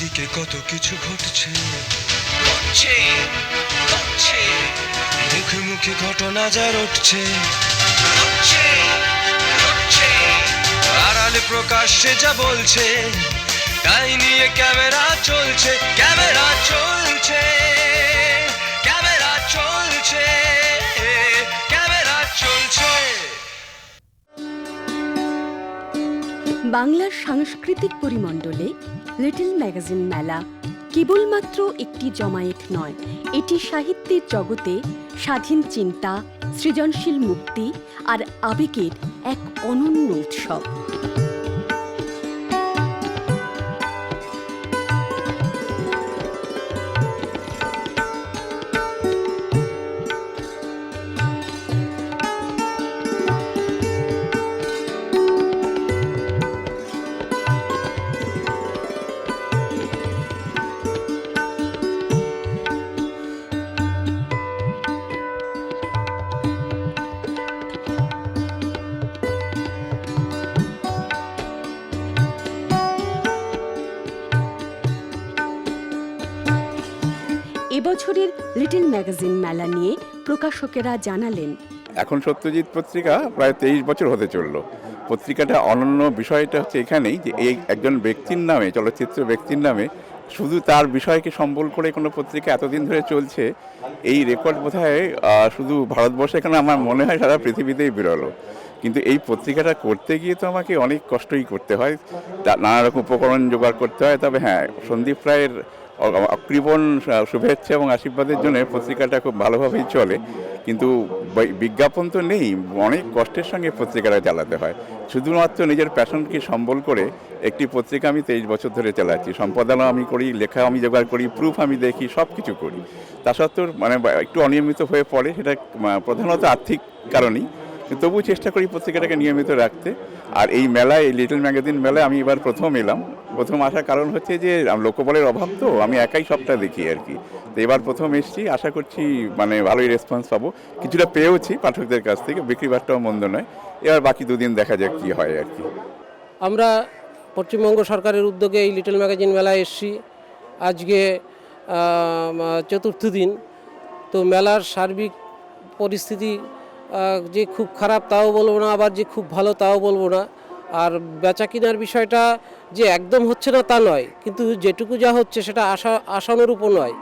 চারিদিকে কত কিছু ঘটছে। ঘটছে ঘটছে। মুখে মুখে ঘটনা যা রটছে। ঘটছে ঘটছে। আড়ালে প্রকাশ্যে যা বলছে তাই নিয়ে ক্যামেরা চলছে ক্যামেরা চলছে ক্যামেরা চলছে ক্যামেরা চলছে। বাংলার সাংস্কৃতিক পরিমণ্ডলে লিটল ম্যাগাজিন মেলা কেবলমাত্র একটি জমায়েত নয়, এটি সাহিত্যের জগতে স্বাধীন চিন্তা, সৃজনশীল মুক্তি আর আবেগের এক অনন্য উৎসব। ম্যাগাজিন মেলা নিয়ে প্রকাশকেরা জানালেন। এখন সত্যজিৎ পত্রিকা প্রায় তেইশ বছর হতে চলল। পত্রিকাটা অনন্য বিষয়টা হচ্ছে এখানেই যে এই একজন ব্যক্তির নামে, চলচ্চিত্র ব্যক্তির নামে শুধু তার বিষয়কে সম্বল করে কোনো পত্রিকা এতদিন ধরে চলছে, এই রেকর্ড বোধহয় শুধু ভারতবর্ষে এখানে আমার মনে হয় সারা পৃথিবীতেই বিরল। কিন্তু এই পত্রিকাটা করতে গিয়ে তো আমাকে অনেক কষ্টই করতে হয় নানা রকম উপকরণ জোগাড় করতে হয়, তবে হ্যাঁ সন্দীপ রায়ের অকৃপণ শুভেচ্ছা এবং আশীর্বাদের জন্য পত্রিকাটা খুব ভালোভাবেই চলে। কিন্তু বিজ্ঞাপন তো নেই, অনেক কষ্টের সঙ্গে পত্রিকাটা চালাতে হয়। শুধুমাত্র নিজের প্যাশনকে সম্বল করে একটি পত্রিকা আমি তেইশ বছর ধরে চালাচ্ছি। সম্পাদনা আমি করি, লেখা আমি জোগাড় করি, প্রুফ আমি দেখি সব কিছু করি। তা সত্ত্বেও মানে একটু অনিয়মিত হয়ে পড়ে, সেটা প্রধানত আর্থিক কারণেই। তবু চেষ্টা করি পত্রিকাটাকে নিয়মিত রাখতে। আর এই মেলায়, এই লিটল ম্যাগাজিন মেলায় আমি এবার প্রথম এলাম। প্রথম আসার কারণ হচ্ছে যে লোকবলের অভাব তো, আমি একাই সবটা দেখি আর কি। তো এবার প্রথম এসেছি, আশা করছি মানে ভালোই রেসপন্স পাবো। কিছুটা পেয়েওছি পাঠকদের কাছ থেকে, বিক্রি বাট্টাও মন্দ নয়। এবার বাকি দুদিন দেখা যাক কি হয় আর কি। আমরা পশ্চিমবঙ্গ সরকারের উদ্যোগে এই লিটল ম্যাগাজিন মেলায় এসেছি। আজকে চতুর্থ দিন। তো মেলার সার্বিক পরিস্থিতি যে খুব খারাপ তাও বলব না, আবার যে খুব ভালো তাও বলব না। আর বেচা কেনার বিষয়টা যে একদম হচ্ছে না তা নয়, কিন্তু যেটুকু যা হচ্ছে সেটা আশা, আশানুরূপও নয়।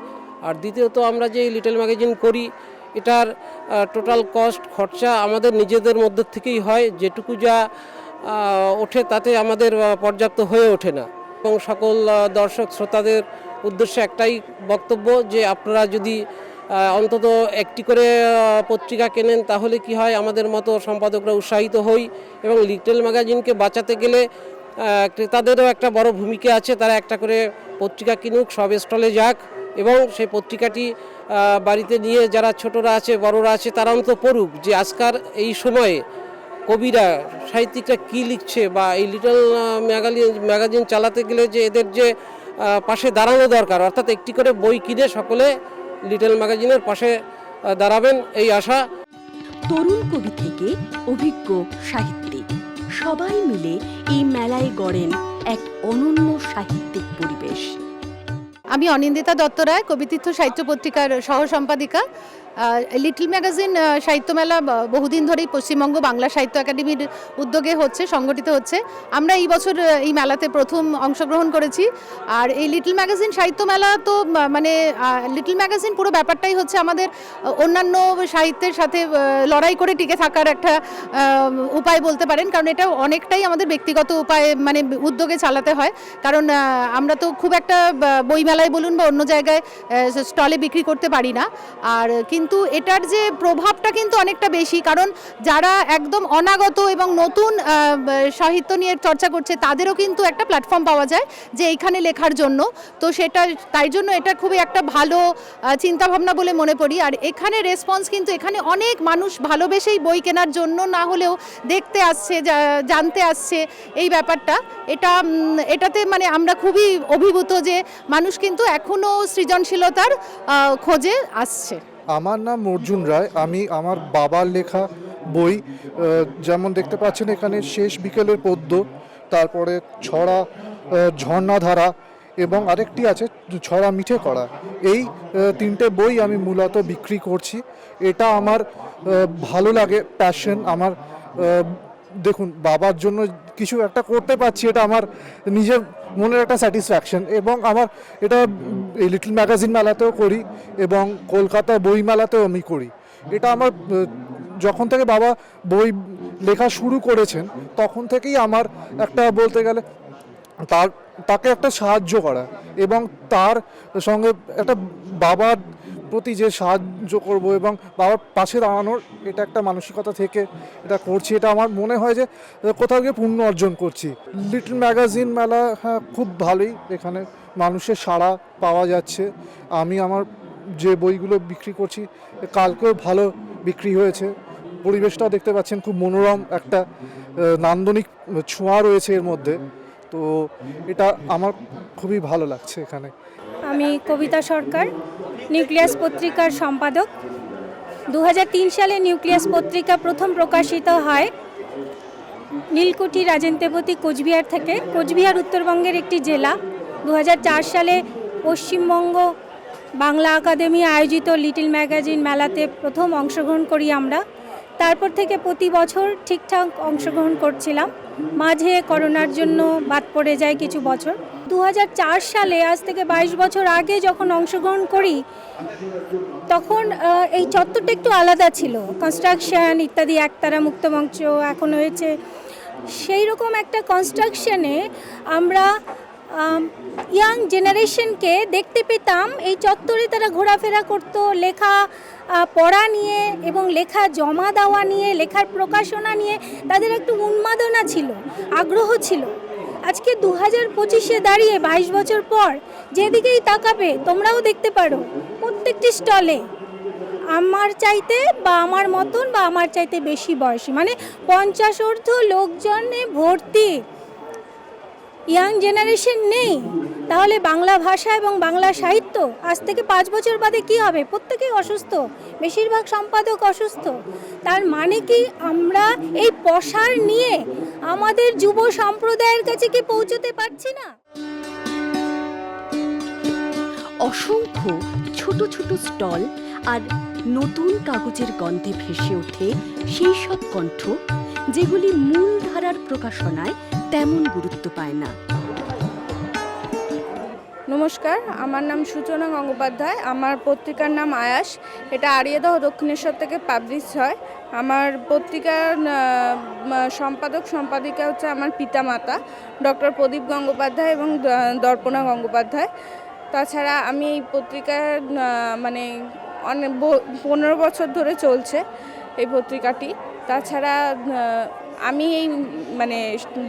আর দ্বিতীয়ত আমরা যে লিটল ম্যাগাজিন করি, এটার টোটাল কস্ট খরচা আমাদের নিজেদের মধ্য থেকেই হয়, যেটুকু যা ওঠে তাতে আমাদের পর্যাপ্ত হয়ে ওঠে না। এবং সকল দর্শক শ্রোতাদের উদ্দেশ্যে একটাই বক্তব্য যে আপনারা যদি অন্তত একটি করে পত্রিকা কেনেন, তাহলে কি হয়, আমাদের মতো সম্পাদকরা উৎসাহিত হই এবং লিটল ম্যাগাজিনকে বাঁচাতে গেলে ক্রেতাদেরও একটা বড় ভূমিকা আছে। তারা একটা করে পত্রিকা কিনুক, সব স্টলে যাক এবং সেই পত্রিকাটি বাড়িতে নিয়ে যারা ছোটরা আছে, বড়রা আছে, তারা অন্তত পড়ুক যে আজকার এই সময়ে কবিরা, সাহিত্যিকরা কি লিখছে বা এই লিটল ম্যাগাজিন ম্যাগাজিন চালাতে গেলে যে এদের যে পাশে দাঁড়ানো দরকার, অর্থাৎ একটি করে বই কিনে সকলে লিটল ম্যাগাজিনের পাশে দাঁড়াবেন এই আশা। তরুণ কবি থেকে অভিজ্ঞ সাহিত্যিক সবাই মিলে এই মেলায় গড়েন এক অনন্য সাহিত্যিক পরিবেশ। আমি অনিন্দিতা দত্ত রায় কবিতীর্থ সাহিত্য পত্রিকার সহ সম্পাদিকা লিটল ম্যাগাজিন সাহিত্য মেলা বহুদিন ধরেই পশ্চিমবঙ্গ বাংলা সাহিত্য একাডেমির উদ্যোগে হচ্ছে, সংগঠিত হচ্ছে। আমরা এই বছর এই মেলাতে প্রথম অংশগ্রহণ করেছি। আর এই লিটল ম্যাগাজিন সাহিত্য মেলা তো মানে লিটল ম্যাগাজিন পুরো ব্যাপারটাই হচ্ছে আমাদের অন্যান্য সাহিত্যের সাথে লড়াই করে টিকে থাকার একটা উপায় বলতে পারেন। কারণ এটা অনেকটাই আমাদের ব্যক্তিগত উপায়ে মানে উদ্যোগে চালাতে হয়। কারণ আমরা তো খুব একটা বইমেলায় বলুন বা অন্য জায়গায় স্টলে বিক্রি করতে পারি না। আর কিন্তু এটার যে প্রভাবটা কিন্তু অনেকটা বেশি। কারণ যারা একদম অনাগত এবং নতুন সাহিত্য নিয়ে চর্চা করছে, তাদেরও কিন্তু একটা প্ল্যাটফর্ম পাওয়া যায় যে এইখানে লেখার জন্য। তো সেটা, তাই জন্য এটা খুবই একটা ভালো চিন্তা ভাবনা বলে মনে করি। আর এখানে রেসপন্স কিন্তু এখানে অনেক মানুষ ভালোবেসেই বই কেনার জন্য না হলেও দেখতে আসছে জানতে আসছে এই ব্যাপারটা। এটা এটাতে মানে আমরা খুবই অভিভূত যে মানুষ কিন্তু এখনও সৃজনশীলতার খোঁজে আসছে। আমার নাম অর্জুন রায়। আমি আমার বাবার লেখা বই যেমন দেখতে পাচ্ছেন এখানে শেষ বিকেলের পদ্য, তারপরে ছড়া ঝর্ণাধারা এবং আরেকটি আছে ছড়া মিঠে করা। এই তিনটে বই আমি মূলত বিক্রি করছি। এটা আমার ভালো লাগে প্যাশন আমার দেখুন, বাবার জন্য কিছু একটা করতে পারছি, এটা আমার নিজের মনের একটা স্যাটিসফ্যাকশন এবং আমার এটা এই লিটল ম্যাগাজিন মেলাতেও করি এবং কলকাতা বই মেলাতেও আমি করি। এটা আমার, যখন থেকে বাবা বই লেখা শুরু করেছেন, তখন থেকেই আমার একটা বলতে গেলে তার, তাকে একটা সাহায্য করা এবং তার সঙ্গে একটা বাবার প্রতি যে সাহায্য করব এবং বাবার পাশে দাঁড়ানোর এটা একটা মানসিকতা থেকে এটা করছি। এটা আমার মনে হয় যে কোথাও গিয়ে পুণ্য অর্জন করছি। লিটল ম্যাগাজিন মেলা হ্যাঁ খুব ভালোই এখানে মানুষের সাড়া পাওয়া যাচ্ছে। আমি আমার যে বইগুলো বিক্রি করছি, কালকেও ভালো বিক্রি হয়েছে। পরিবেশটাও দেখতে পাচ্ছেন খুব মনোরম একটা নান্দনিক ছোঁয়া রয়েছে এর মধ্যে। তো এটা আমার খুবই ভালো লাগছে এখানে। আমি কবিতা সরকার। নিউক্লিয়াস পত্রিকার সম্পাদক। দু হাজার তিন সালে নিউক্লিয়াস পত্রিকা প্রথম প্রকাশিত হয় নীলকুঠি রাজেন্দ্রপতি কোচবিহার থেকে। কোচবিহার উত্তরবঙ্গের একটি জেলা। দু হাজার চার সালে পশ্চিমবঙ্গ বাংলা একাডেমি আয়োজিত লিটল ম্যাগাজিন মেলাতে প্রথম অংশগ্রহণ করি আমরা। তারপর থেকে প্রতি বছর ঠিকঠাক অংশগ্রহণ করছিলাম। মাঝে করোনার জন্য বাদ পড়ে যায় কিছু বছর। দু হাজার চার সালে, আজ থেকে বাইশ বছর আগে যখন অংশগ্রহণ করি, তখন এই চত্বরটা একটু আলাদা ছিল। কনস্ট্রাকশন ইত্যাদি একতারা মুক্তমঞ্চ এখন হয়েছে। সেই রকম একটা কনস্ট্রাকশনে আমরা ইয়াং জেনারেশনকে দেখতে পেতাম। এই চত্বরে তারা ঘোরাফেরা করত, লেখা পড়া নিয়ে এবং লেখা জমা দেওয়া নিয়ে, লেখার প্রকাশনা নিয়ে তাদের একটু উন্মাদনা ছিল, আগ্রহ ছিল। আজকে দু হাজার পঁচিশে দাঁড়িয়ে বাইশ বছর পর যেদিকেই তাকাবে, তোমরাও দেখতে পারো প্রত্যেকটি স্টলে আমার চাইতে বা আমার মতন বা আমার চাইতে বেশি বয়সী মানে পঞ্চাশ অর্ধ লোকজনে ভর্তি, ইয়াং জেনারেশন নেই। তাহলে বাংলা ভাষা এবং বাংলা সাহিত্য আজ থেকে পাঁচ বছর বাদে কি হবে? প্রত্যেকেই অসুস্থ। বেশিরভাগ সম্পাদক অসুস্থ। তার মানে কি আমরা এই প্রসার নিয়ে আমাদের যুব সম্প্রদায়ের কাছে কি পৌঁছতে পারছি না? অসংখ্য ছোট ছোট স্টল আর নতুন কাগজের গন্ধে ভেসে ওঠে সেই সব কণ্ঠ যেগুলি মূল ধারার প্রকাশনায় তেমন গুরুত্ব পায় না। নমস্কার, আমার নাম সূচনা গঙ্গোপাধ্যায়, আমার পত্রিকার নাম আয়াস, এটা আরিয়াদহ দক্ষিণেশ্বর থেকে পাবলিশ হয়। আমার পত্রিকার সম্পাদক, সম্পাদিকা হচ্ছে আমার পিতামাতা, ডক্টর প্রদীপ গঙ্গোপাধ্যায় এবং দর্পণা গঙ্গোপাধ্যায়। তাছাড়া আমি এই পত্রিকার মানে অনেক পনেরো বছর ধরে চলছে এই পত্রিকাটি। তাছাড়া আমি এই মানে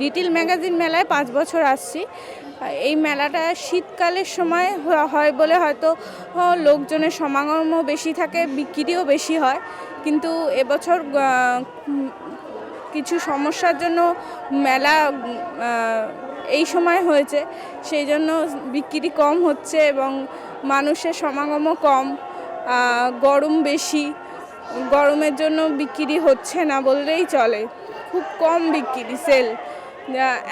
লিটিল ম্যাগাজিন মেলায় পাঁচ বছর আসছি। এই মেলাটা শীতকালের সময় হয় বলে হয়তো লোকজনের সমাগমও বেশি থাকে, বিক্রিও বেশি হয়। কিন্তু এবছর কিছু সমস্যার জন্য মেলা এই সময় হয়েছে। সেই জন্য বিক্রি কম হচ্ছে এবং মানুষের সমাগমও কম। গরম বেশি। গরমের জন্য বিক্রি হচ্ছে না বললেই চলে। খুব কম বিক্রি, সেল।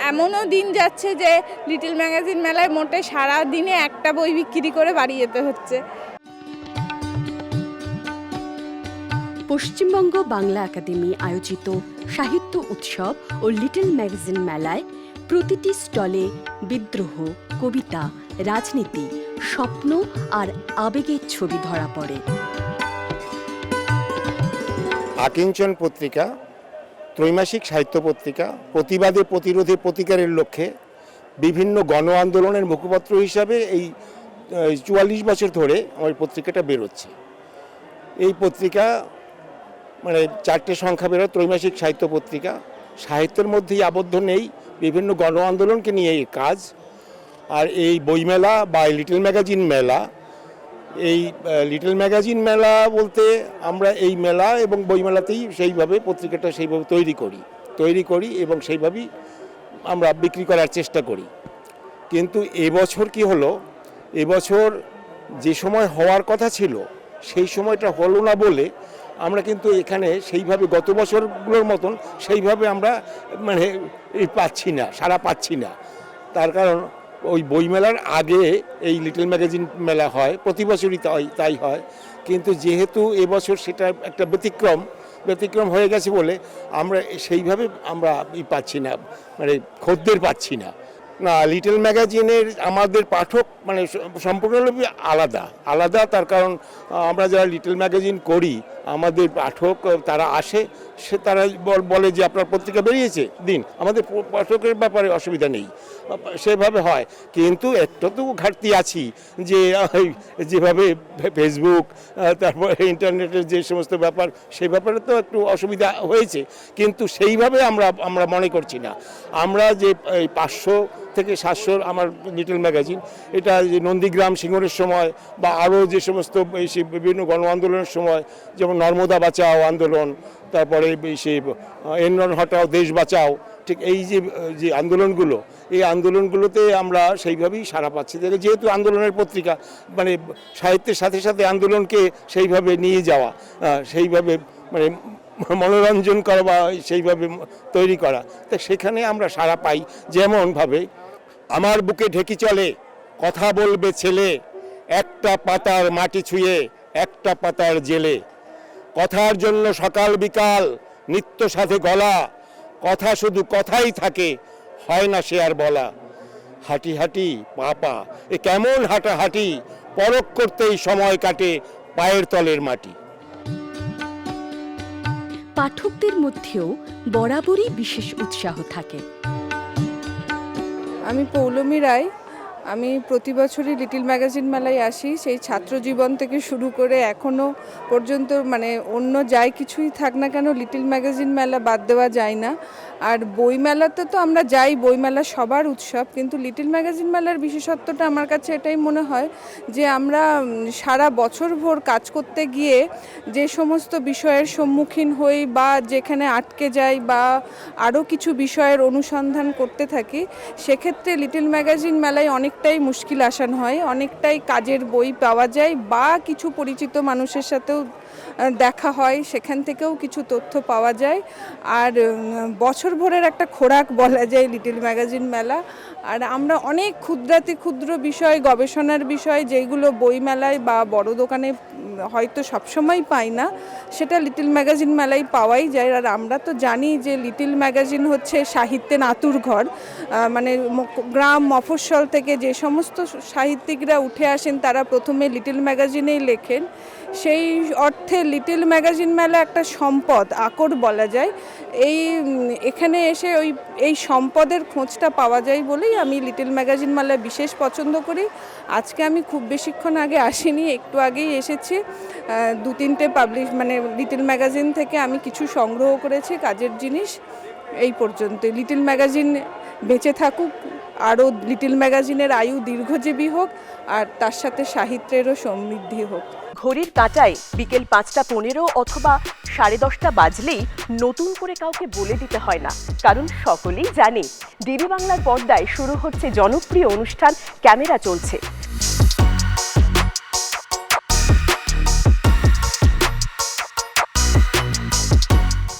এমনও দিন যাচ্ছে যে লিটল ম্যাগাজিন মেলায় মোটে সারা দিনে একটা বই বিক্রি করে বাড়ি যেতে হচ্ছে। পশ্চিমবঙ্গ বাংলা একাডেমি আয়োজিত সাহিত্য উৎসব ও লিটল ম্যাগাজিন মেলায় প্রতিটি স্টলে বিদ্রোহ কবিতা রাজনীতি স্বপ্ন আর আবেগের ছবি ধরা পড়ে। আকিঞ্চন পত্রিকা ত্রৈমাসিক সাহিত্য পত্রিকা, প্রতিবাদে প্রতিরোধে প্রতিকারের লক্ষ্যে বিভিন্ন গণ আন্দোলনের মুখপাত্র হিসাবে এই চুয়াল্লিশ বছর ধরে আমার পত্রিকাটা বেরোচ্ছে। এই পত্রিকা মানে চারটে সংখ্যা বেরোয়, ত্রৈমাসিক সাহিত্য পত্রিকা। সাহিত্যের মধ্যেই আবদ্ধ নেই, বিভিন্ন গণ আন্দোলনকে নিয়ে এই কাজ। আর এই বইমেলা বা লিটল ম্যাগাজিন মেলা এই লিটল ম্যাগাজিন মেলা বলতে আমরা এই মেলা এবং বইমেলাতেই সেইভাবে পত্রিকাটা সেইভাবে তৈরি করি। তৈরি করি এবং সেইভাবেই আমরা বিক্রি করার চেষ্টা করি। কিন্তু এবছর কি হলো? এবছর যে সময় হওয়ার কথা ছিল, সেই সময়টা হলো না বলে আমরা কিন্তু এখানে সেইভাবে গত বছরগুলোর মতন সেইভাবে আমরা মানে পাচ্ছি না সারা পাচ্ছি না। তার কারণ ওই বইমেলার আগে এই লিটল ম্যাগাজিন মেলা হয়, প্রতি বছরই তাই তাই হয়। কিন্তু যেহেতু এবছর সেটা একটা ব্যতিক্রম ব্যতিক্রম হয়ে গেছে বলে আমরা সেইভাবে আমরা পাচ্ছি না মানে খদ্দের পাচ্ছি না। না, লিটল ম্যাগাজিনের আমাদের পাঠক মানে সম্পূর্ণরূপে আলাদা আলাদা তার কারণ আমরা যারা লিটল ম্যাগাজিন করি আমাদের পাঠক তারা আসে, সে তারা বল- যে আপনার পত্রিকা বেরিয়েছে, দিন। আমাদের পাঠকের ব্যাপারে অসুবিধা নেই। সেভাবে হয়। কিন্তু একটা তো ঘাটতি আছি যে যেভাবে ফেসবুক তারপর ইন্টারনেটের যে সমস্ত ব্যাপার সেই ব্যাপারে তো একটু অসুবিধা হয়েছে। কিন্তু সেইভাবে আমরা আমরা মনে করছি না। আমরা যে, এই পাঁচশো থেকে সাতশো আমার লিটল ম্যাগাজিন, এটা যে নন্দীগ্রাম সিঙ্গরের সময়, বা আরও যে সমস্ত বিভিন্ন গণ আন্দোলনের সময়, যেমন নর্মদা বাঁচাও আন্দোলন, তারপরে এই সে এনরন হটাও দেশ বাঁচাও ঠিক এই যে যে আন্দোলনগুলো, এই আন্দোলনগুলোতে আমরা সেইভাবেই সারা পাচ্ছি। যেহেতু আন্দোলনের পত্রিকা মানে সাহিত্যের সাথে সাথে আন্দোলনকে সেইভাবে নিয়ে যাওয়া সেইভাবে মানে মনোরঞ্জন করা বা সেইভাবে তৈরি করা, তা সেখানে আমরা সারা পাই যেমনভাবে, আমার বুকে ঢেকি চলে, কথা বলবে ছেলে, একটা পাতার মাটি ছুঁয়ে, একটা পাতার জেলে। কথার জন্য সকাল বিকাল নিত্য সাথে গলা। কথা শুধু কথাই থাকে হয় না সে আর বলা। হাঁটি হাঁটি পা পা এ কেমন হাঁটা হাঁটি পরক করতেই সময় কাটে পায়ের তলের মাটি। পাঠকদের মধ্যেও বরাবরই বিশেষ উৎসাহ থাকে। আমি পৌলমী রায় আমি প্রতি বছরই লিটিল ম্যাগাজিন মেলায় আসি। সেই ছাত্র জীবন থেকে শুরু করে এখনও পর্যন্ত মানে অন্য যাই কিছুই থাক না কেন লিটিল ম্যাগাজিন মেলা বাদ দেওয়া যায় না। আর বই মেলাতে তো আমরা যাই বই মেলা সবার উৎসব, কিন্তু লিটিল ম্যাগাজিন মেলার বিশেষত্বটা আমার কাছে এটাই মনে হয় যে আমরা সারা বছর ভোর কাজ করতে গিয়ে যে সমস্ত বিষয়ের সম্মুখীন হই বা যেখানে আটকে যাই বা আরও কিছু বিষয়ের অনুসন্ধান করতে থাকি, সেক্ষেত্রে লিটল ম্যাগাজিন মেলায় অনেকটাই মুশকিল আসান হয়, অনেকটাই কাজের বই পাওয়া যায় বা কিছু পরিচিত মানুষের সাথেও দেখা হয়, সেখান থেকেও কিছু তথ্য পাওয়া যায়। আর বছর ভোরের একটা খোরাক বলা যায় লিটিল ম্যাগাজিন মেলা। আর আমরা অনেক ক্ষুদ্রাতি ক্ষুদ্র বিষয়, গবেষণার বিষয় যেগুলো বই মেলায় বা বড় দোকানে হয়তো সবসময় পাই না, সেটা লিটিল ম্যাগাজিন মেলায় পাওয়াই যায়। আর আমরা তো জানি যে লিটিল ম্যাগাজিন হচ্ছে সাহিত্যের আতুর ঘর। মানে গ্রাম মফস্বল থেকে যে সমস্ত সাহিত্যিকরা উঠে আসেন, তারা প্রথমে লিটিল ম্যাগাজিনেই লেখেন। সেই অর্থে লিটিল ম্যাগাজিন মেলা একটা সম্পদ, আকর বলা যায়। এই এখানে এসে ওই, এই সম্পদের খোঁজটা পাওয়া যায় বলেই আমি লিটল ম্যাগাজিন মালা বিশেষ পছন্দ করি। আজকে আমি খুব বেশিক্ষণ আগে আসিনি, একটু আগেই এসেছি। দু তিনটে পাবলিশ মানে লিটল ম্যাগাজিন থেকে আমি কিছু সংগ্রহ করেছি কাজের জিনিস। এই পর্যন্ত। লিটল ম্যাগাজিন বেঁচে থাকুক, আরও লিটল ম্যাগাজিনের আয়ু দীর্ঘজীবী হোক, আর তার সাথে সাহিত্যেরও সমৃদ্ধি হোক। ঘড়ির কাঁটায় বিকেল পাঁচটা পনেরো অথবা সাড়ে দশটা বাজলেই নতুন করে কাউকে বলে দিতে হয় না, কারণ সকলেই জানে। ডিবি বাংলার পর্দায় শুরু হচ্ছে জনপ্রিয় অনুষ্ঠান, ক্যামেরা চলছে।